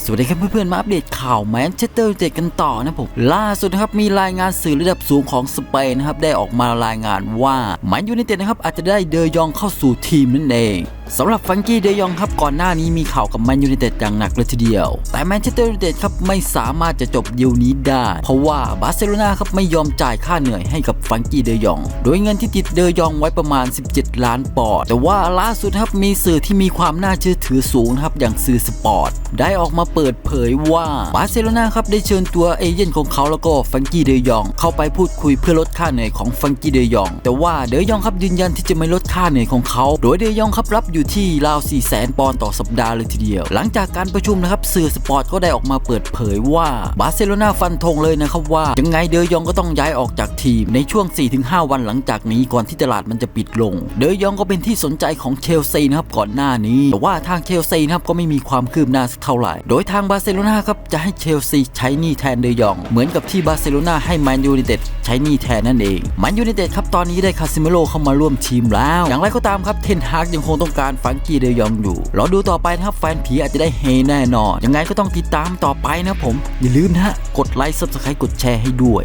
สวัสดีครับเพื่อนๆมาอัปเดตข่าวแมนเชสเตอร์ยูไนเต็ดกันต่อนะผมล่าสุดนะครับมีรายงานสื่อระดับสูงของสเปนนะครับได้ออกมารายงานว่าแมนยูไนเต็ดนะครับอาจจะได้เดยองเข้าสู่ทีมนั่นเองสำหรับฟังกี้เดยองครับก่อนหน้านี้มีข่าวกับแมนยูไนเต็ดอย่างหนักเลยทีเดียว แต่แมนเชสเตอร์ยูไนเต็ดครับไม่สามารถจะจบดีลนี้ได้ เพราะว่าบาร์เซโลนาครับไม่ยอมจ่ายค่าเหนื่อยให้กับฟังกี้เดยอง โดยเงินที่ติดเดยองไว้ประมาณ 17 ล้านปอนด์แต่ว่าล่าสุดครับมีสื่อที่มีความน่าเชื่อถือสูงครับอย่างสื่อสปอร์ตได้ออกมาเปิดเผยว่าบาร์เซโลนาครับได้เชิญตัวเอเย่นของเขาแล้วก็ฟังกี้เดยองเข้าไปพูดคุยเพื่อลดค่าเหนื่อยของฟังกี้เดยอง แต่ว่าเดยองครับยืนยันที่จะไม่ลดค่าเหนื่อยของเขา โดยเดยองครับรับอยู่ที่ราว 4 0 0 0 0 0ปอนด์ต่อสัปดาห์เลยทีเดียว หลังจากการประชุมนะครับสื่อสปอร์ตก็ได้ออกมาเปิดเผยว่าบาร์เซโลนาฟันธงเลยนะครับว่า ยังไงเดยองก็ต้องย้ายออกจากทีมในช่วง 4-5 วันหลังจากนี้ก่อนที่ตลาดมันจะปิดลง เดยองก็เป็นที่สนใจของเชลซีนะครับก่อนหน้านี้ แต่ว่าทางเชลซีนะครับก็ไม่มีความคืบหน้าสักเท่าไหร่ โดยทางบาร์เซโลนาครับจะให้เชลซีใช้นี้แทนเดยอง เหมือนกับที่บาร์เซโลนาให้แมนยูไนเต็ดใช้นี้แทนนั่นเองแมนยูไนเต็ดครับตอนนี้ได้คาซิเมโลเข้ามาร่วมทีมแล้ว อย่างไรก็ตามครับเทนฮากยังคงต้องการฟังกี้เดยองอยู่รอดูต่อไปนะครับแฟนผีอาจจะได้เฮแน่นอน ยังไงก็ต้องติดตามต่อไปนะผม อย่าลืมนะฮะกดไลค์ subscribe กดแชร์ให้ด้วย